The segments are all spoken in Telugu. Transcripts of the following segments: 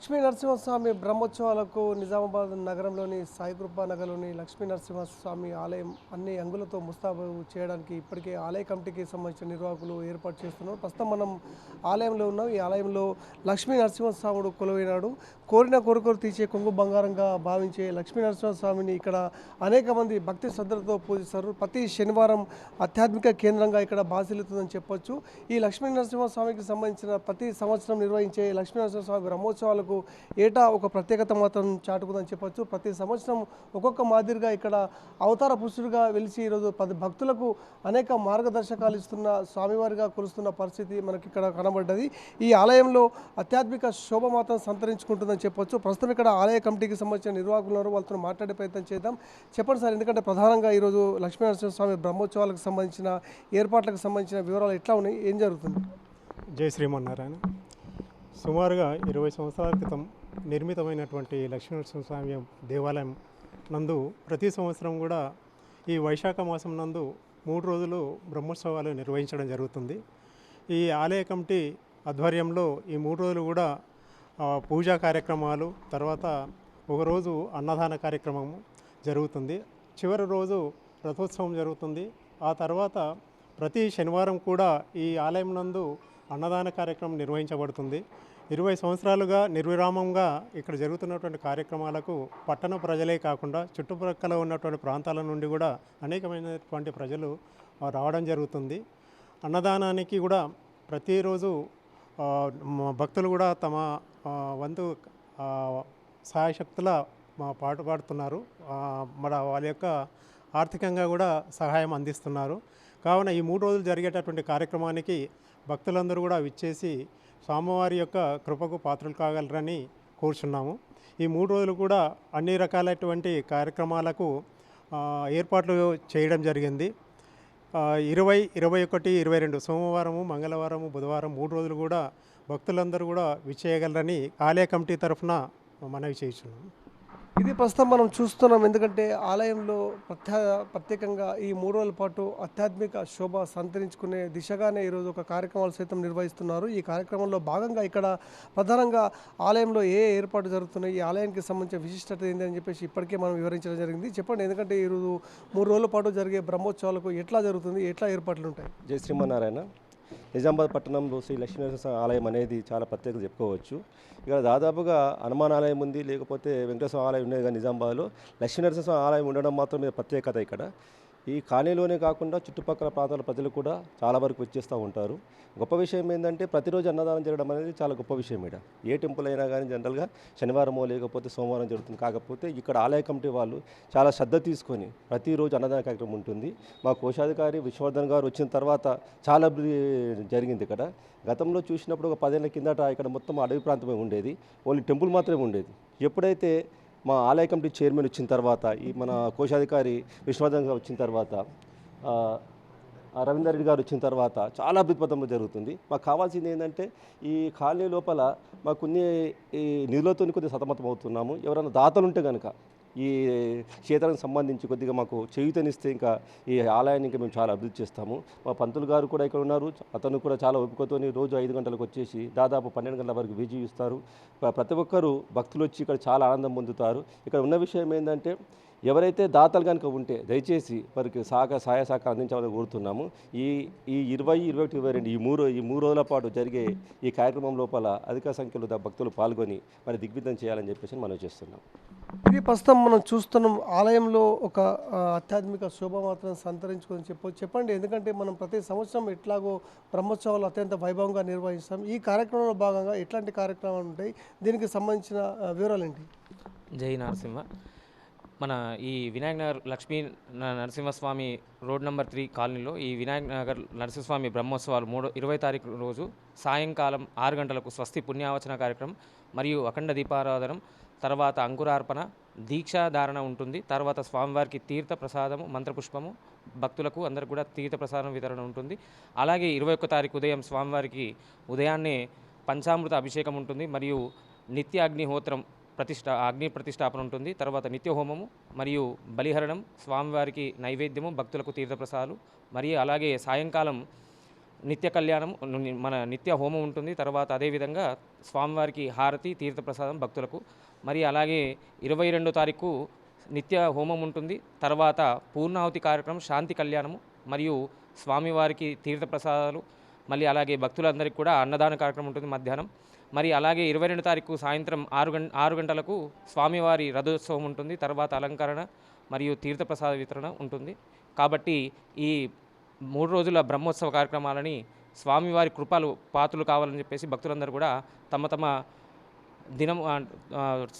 లక్ష్మీ నరసింహస్వామి బ్రహ్మోత్సవాలకు నిజామాబాద్ నగరంలోని సాయికృపా నగర్లోని లక్ష్మీ నరసింహస్వామి ఆలయం అన్ని అంగులతో ముస్తాబు చేయడానికి ఇప్పటికే ఆలయ కమిటీకి సంబంధించిన నిర్వాహకులు ఏర్పాటు చేస్తున్నారు. ప్రస్తుతం మనం ఆలయంలో ఉన్నాం. ఈ ఆలయంలో లక్ష్మీ నరసింహస్వాముడు కొలువైనాడు. కోరిన కోరికలు తీసే కొంగు బంగారంగా భావించే లక్ష్మీ స్వామిని ఇక్కడ అనేక మంది భక్తి శ్రద్ధలతో పూజిస్తారు. ప్రతి శనివారం ఆధ్యాత్మిక కేంద్రంగా ఇక్కడ బాసిల్లుతుందని చెప్పొచ్చు. ఈ లక్ష్మీ స్వామికి సంబంధించిన ప్రతి సంవత్సరం నిర్వహించే లక్ష్మీ స్వామి బ్రహ్మోత్సవాలకు ఏటా ఒక ప్రత్యేకత మాత్రం చాటుకుందని చెప్పొచ్చు. ప్రతి సంవత్సరం ఒక్కొక్క మాదిరిగా ఇక్కడ అవతార పురుషుడిగా వెలిసి ఈరోజు పది భక్తులకు అనేక మార్గదర్శకాలు ఇస్తున్న స్వామివారిగా కొలుస్తున్న పరిస్థితి మనకి ఇక్కడ కనబడ్డది. ఈ ఆలయంలో ఆధ్యాత్మిక శోభ మాత్రం సంతరించుకుంటుందని చెప్పొచ్చు. ప్రస్తుతం ఇక్కడ ఆలయ కమిటీకి సంబంధించిన నిర్వాహకులు ఉన్నారు. వాళ్ళతో మాట్లాడే ప్రయత్నం చేద్దాం. చెప్పండి సార్ ఎందుకంటే ప్రధానంగా ఈరోజు లక్ష్మీనరసింహ స్వామి బ్రహ్మోత్సవాలకు సంబంధించిన ఏర్పాట్లకు సంబంధించిన వివరాలు ఎట్లా ఉన్నాయి? ఏం జరుగుతుంది? జై శ్రీమన్నారాయణ. సుమారుగా ఇరవై సంవత్సరాల క్రితం నిర్మితమైనటువంటి లక్ష్మీనరసింహ స్వామి దేవాలయం నందు ప్రతి సంవత్సరం కూడా ఈ వైశాఖ మాసం నందు మూడు రోజులు బ్రహ్మోత్సవాలు నిర్వహించడం జరుగుతుంది. ఈ ఆలయ కమిటీ ఆధ్వర్యంలో ఈ మూడు రోజులు కూడా పూజా కార్యక్రమాలు తర్వాత ఒకరోజు అన్నదాన కార్యక్రమం జరుగుతుంది. చివరి రోజు రథోత్సవం జరుగుతుంది. ఆ తర్వాత ప్రతి శనివారం కూడా ఈ ఆలయం నందు అన్నదాన కార్యక్రమం నిర్వహించబడుతుంది. ఇరవై సంవత్సరాలుగా నిర్విరామంగా ఇక్కడ జరుగుతున్నటువంటి కార్యక్రమాలకు పట్టణ ప్రజలే కాకుండా చుట్టుప్రక్కల ఉన్నటువంటి ప్రాంతాల నుండి కూడా అనేకమైనటువంటి ప్రజలు రావడం జరుగుతుంది. అన్నదానానికి కూడా ప్రతిరోజు భక్తులు కూడా తమ వంతు సహాయశక్తుల మా పాట పాడుతున్నారు. మన వాళ్ళ యొక్క ఆర్థికంగా కూడా సహాయం అందిస్తున్నారు. కావున ఈ మూడు రోజులు జరిగేటటువంటి కార్యక్రమానికి భక్తులందరూ కూడా విచ్చేసి స్వామివారి యొక్క కృపకు పాత్రలు కాగలరని కోరుచున్నాము. ఈ మూడు రోజులు కూడా అన్ని రకాలైనటువంటి కార్యక్రమాలకు ఏర్పాట్లు చేయడం జరిగింది. ఇరవై ఇరవై ఒకటి ఇరవై రెండు సోమవారము మంగళవారము బుధవారం మూడు రోజులు కూడా భక్తులందరూ కూడా విచ్చేయగలరని ఆలయ కమిటీ తరఫున మనవి చేస్తున్నాం. ఇది ప్రస్తుతం మనం చూస్తున్నాం. ఎందుకంటే ఆలయంలో ప్రత్యా ప్రత్యేకంగా ఈ మూడు రోజుల పాటు ఆధ్యాత్మిక శోభ సంతరించుకునే దిశగానే ఈరోజు ఒక కార్యక్రమాలు సైతం నిర్వహిస్తున్నారు. ఈ కార్యక్రమంలో భాగంగా ఇక్కడ ప్రధానంగా ఆలయంలో ఏ ఏర్పాటు జరుగుతున్నాయి ఈ ఆలయానికి సంబంధించిన విశిష్టత ఏంటి అని చెప్పేసి ఇప్పటికే మనం వివరించడం జరిగింది. చెప్పండి ఎందుకంటే ఈరోజు మూడు రోజుల పాటు జరిగే బ్రహ్మోత్సవాలకు ఎట్లా జరుగుతుంది ఎట్లా ఏర్పాట్లు ఉంటాయి? జై శ్రీమన్నారాయణ. నిజామాబాద్ పట్టణంలో శ్రీ లక్ష్మీనరసింహ ఆలయం అనేది చాలా ప్రత్యేకత చెప్పుకోవచ్చు. ఇక్కడ దాదాపుగా హనుమాన్ ఆలయం ఉంది లేకపోతే వెంకటేశ్వర ఆలయం ఉండేది కానీ నిజామాబాద్లో లక్ష్మీనరసింహ ఆలయం ఉండడం మాత్రమే ప్రత్యేకత ఇక్కడ. ఈ కాలనీలోనే కాకుండా చుట్టుపక్కల ప్రాంతాల ప్రజలు కూడా చాలా వరకు వచ్చేస్తూ ఉంటారు. గొప్ప విషయం ఏంటంటే ప్రతిరోజు అన్నదానం జరగడం అనేది చాలా గొప్ప విషయం ఇక్కడ ఏ టెంపుల్ అయినా కానీ జనరల్గా శనివారమో లేకపోతే సోమవారం జరుగుతుంది. కాకపోతే ఇక్కడ ఆలయ కమిటీ వాళ్ళు చాలా శ్రద్ధ తీసుకొని ప్రతిరోజు అన్నదాన కార్యక్రమం ఉంటుంది. మా కోశాధికారి విశ్వవర్ధన్ గారు వచ్చిన తర్వాత చాలా అభివృద్ధి జరిగింది ఇక్కడ. గతంలో చూసినప్పుడు ఒక పదేళ్ళ కిందట ఇక్కడ మొత్తం అడవి ప్రాంతమే ఉండేది. ఓన్లీ టెంపుల్ మాత్రమే ఉండేది. ఎప్పుడైతే మా ఆలయ కమిటీ చైర్మన్ వచ్చిన తర్వాత ఈ మన కోశాధికారి విశ్వనాథన్ గారు వచ్చిన తర్వాత రవీందర్ రెడ్డి గారు వచ్చిన తర్వాత చాలా అభివృద్ధి జరుగుతుంది. మాకు కావాల్సింది ఏంటంటే ఈ కాలనీ లోపల మాకు కొన్ని ఈ నిధులతో కొద్దిగా సతమతం అవుతున్నాము ఎవరైనా దాతలు ఉంటే కనుక ఈ క్షేత్రానికి సంబంధించి కొద్దిగా మాకు చేయుతనిస్తే ఇంకా ఈ ఆలయాన్ని ఇంకా మేము చాలా అభివృద్ధి చేస్తాము. మా పంతులు గారు కూడా ఇక్కడ ఉన్నారు. అతను కూడా చాలా ఓపికతోని రోజు ఐదు గంటలకు వచ్చేసి దాదాపు పన్నెండు గంటల వరకు విజయం ఇస్తారు. ప్రతి ఒక్కరూ భక్తులు వచ్చి ఇక్కడ చాలా ఆనందం పొందుతారు. ఇక్కడ ఉన్న విషయం ఏంటంటే ఎవరైతే దాతలు కనుక ఉంటే దయచేసి వారికి సహక సహాయ సహకారం అందించాలని కోరుతున్నాము. ఈ ఈ ఇరవై ఇరవై ఒకటి ఇరవై రెండు ఈ మూడు ఈ మూడు రోజుల పాటు జరిగే ఈ కార్యక్రమం లోపల అధిక సంఖ్యలో భక్తులు పాల్గొని మరి దిగ్విజయం చేయాలని చెప్పేసి మనం చేస్తున్నాం. ఇది ప్రస్తుతం మనం చూస్తున్నాం ఆలయంలో ఒక ఆధ్యాత్మిక శోభ మాత్రం సంతరించుకొని చెప్పు చెప్పండి. ఎందుకంటే మనం ప్రతి సంవత్సరం ఎట్లాగో బ్రహ్మోత్సవాలు అత్యంత వైభవంగా నిర్వహిస్తాం. ఈ కార్యక్రమంలో భాగంగా ఎట్లాంటి కార్యక్రమాలు ఉంటాయి? దీనికి సంబంధించిన వివరాలు ఏంటి? జై నరసింహ. మన ఈ Vinayaka Nagar Lakshmi Narasimhaswamy road number three కాలనీలో ఈ వినాయక నగర్ నరసింహస్వామి బ్రహ్మోత్సవాలు మూడో ఇరవై తారీఖు రోజు సాయంకాలం ఆరు గంటలకు స్వస్తి పుణ్యావచన కార్యక్రమం మరియు అఖండ దీపారాధనం తర్వాత అంకురార్పణ దీక్షాధారణ ఉంటుంది. తర్వాత స్వామివారికి తీర్థ ప్రసాదము మంత్రపుష్పము భక్తులకు అందరికి కూడా తీర్థ ప్రసాదం వితరణ ఉంటుంది. అలాగే ఇరవై ఒక్క తారీఖు ఉదయం స్వామివారికి ఉదయాన్నే పంచామృత అభిషేకం ఉంటుంది. మరియు నిత్య అగ్నిహోత్రం ప్రతిష్ట అగ్ని ప్రతిష్టాపన ఉంటుంది. తర్వాత నిత్యహోమము మరియు బలిహరణం స్వామివారికి నైవేద్యము భక్తులకు తీర్థప్రసాదాలు మరియు అలాగే సాయంకాలం నిత్య కళ్యాణం మన నిత్య హోమం ఉంటుంది. తర్వాత అదేవిధంగా స్వామివారికి హారతి తీర్థప్రసాదం భక్తులకు. మరి అలాగే ఇరవై రెండో తారీఖు నిత్య హోమం ఉంటుంది. తర్వాత పూర్ణాహుతి కార్యక్రమం శాంతి కళ్యాణము మరియు స్వామివారికి తీర్థప్రసాదాలు మళ్ళీ అలాగే భక్తులందరికీ కూడా అన్నదాన కార్యక్రమం ఉంటుంది మధ్యాహ్నం. మరి అలాగే ఇరవై రెండు తారీఖు సాయంత్రం ఆరు గంట ఆరు గంటలకు స్వామివారి రథోత్సవం ఉంటుంది. తర్వాత అలంకరణ మరియు తీర్థప్రసాద వితరణ ఉంటుంది. కాబట్టి ఈ మూడు రోజుల బ్రహ్మోత్సవ కార్యక్రమాలని స్వామివారి కృపలు పాత్రలు కావాలని చెప్పేసి భక్తులందరూ కూడా తమ తమ దినం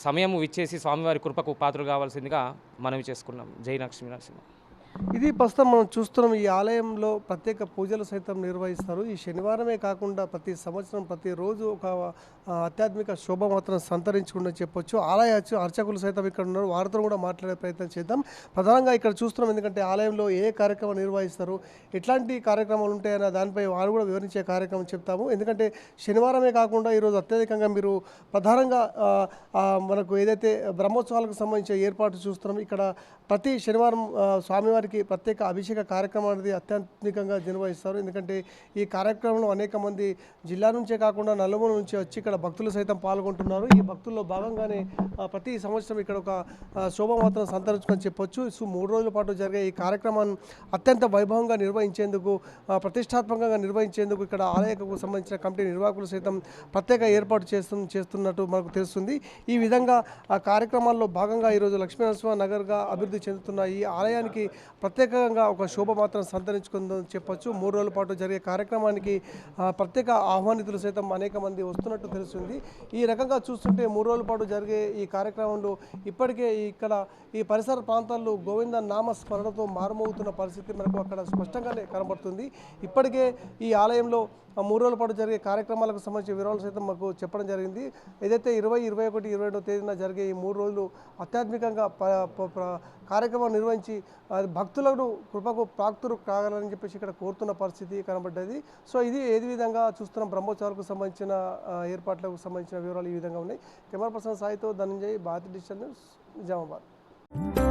సమయం ఇచ్చేసి స్వామివారి కృపకు పాత్రలు కావాల్సిందిగా మనవి చేసుకున్నాం. జై లక్ష్మీ నరసింహ ఇది ప్రస్తుతం మనం చూస్తున్నాం ఈ ఆలయంలో ప్రత్యేక పూజలు సైతం నిర్వహిస్తారు. ఈ శనివారమే కాకుండా ప్రతి సంవత్సరం ప్రతిరోజు ఒక ఆధ్యాత్మిక శోభ మాత్రం సంతరించుకుందని చెప్పొచ్చు. ఆలయ అర్చకులు సైతం ఇక్కడ ఉన్నారు. వారితో కూడా మాట్లాడే ప్రయత్నం చేద్దాం. ప్రధానంగా ఇక్కడ చూస్తున్నాం ఎందుకంటే ఆలయంలో ఏ కార్యక్రమం నిర్వహిస్తారు ఎట్లాంటి కార్యక్రమాలు ఉంటాయన్న దానిపై వారు కూడా వివరించే కార్యక్రమం చెప్తాము. ఎందుకంటే శనివారమే కాకుండా ఈరోజు అత్యధికంగా మీరు ప్రధానంగా మనకు ఏదైతే బ్రహ్మోత్సవాలకు సంబంధించిన ఏర్పాటు చూస్తున్నాం ఇక్కడ ప్రతి శనివారం స్వామివారి స్వామివారికి ప్రత్యేక అభిషేక కార్యక్రమం అనేది అత్యాధునికంగా నిర్వహిస్తారు. ఎందుకంటే ఈ కార్యక్రమంలో అనేక మంది జిల్లా నుంచే కాకుండా నలుమూల నుంచి వచ్చి ఇక్కడ భక్తులు సైతం పాల్గొంటున్నారు. ఈ భక్తుల్లో భాగంగానే ప్రతి సంవత్సరం ఇక్కడ ఒక శోభమాత్రం శోభ మాత్రం సంతరించుకొని చెప్పొచ్చు. సో మూడు రోజుల పాటు జరిగే ఈ కార్యక్రమాన్ని అత్యంత వైభవంగా నిర్వహించేందుకు ప్రతిష్టాత్మకంగా నిర్వహించేందుకు ఇక్కడ ఆలయకు సంబంధించిన కమిటీ నిర్వాహకులు సైతం ప్రత్యేక ఏర్పాటు చేస్తు చేస్తున్నట్టు మనకు తెలుస్తుంది. ఈ విధంగా ఆ కార్యక్రమాల్లో భాగంగా ఈరోజు లక్ష్మీనరసింహ నగర్గా అభివృద్ధి చెందుతున్న ఈ ఆలయానికి ప్రత్యేకంగా ఒక శోభ మాత్రం సంతరించుకుందని చెప్పొచ్చు. మూడు రోజుల పాటు జరిగే కార్యక్రమానికి ప్రత్యేక ఆహ్వానితులు సైతం అనేక మంది వస్తున్నట్టు తెలుస్తుంది. ఈ రకంగా చూస్తుంటే మూడు రోజుల పాటు జరిగే ఈ కార్యక్రమంలో ఇప్పటికే ఇక్కడ ఈ పరిసర ప్రాంతాల్లో గోవింద నామ స్మరణతో మారుమోగుతున్న పరిస్థితి మనకు అక్కడ స్పష్టంగానే కనబడుతుంది. ఇప్పటికే ఈ ఆలయంలో ఆ మూడు రోజుల పాటు జరిగే కార్యక్రమాలకు సంబంధించిన వివరాలు సైతం మాకు చెప్పడం జరిగింది. ఏదైతే ఇరవై ఇరవై ఒకటి ఇరవై రెండో తేదీన జరిగే ఈ మూడు రోజులు అత్యాత్మికంగా ప- కార్యక్రమం నిర్వహించి భక్తులను కృపకు ప్రాక్తులు కాగలని చెప్పేసి ఇక్కడ కోరుతున్న పరిస్థితి కనబడ్డది. సో ఇది ఏది విధంగా చూస్తున్న బ్రహ్మోత్సవాలకు సంబంధించిన ఏర్పాట్లకు సంబంధించిన వివరాలు ఈ విధంగా ఉన్నాయి. Camera person సాయితో Dhananjay Bharat digital news Nizamabad.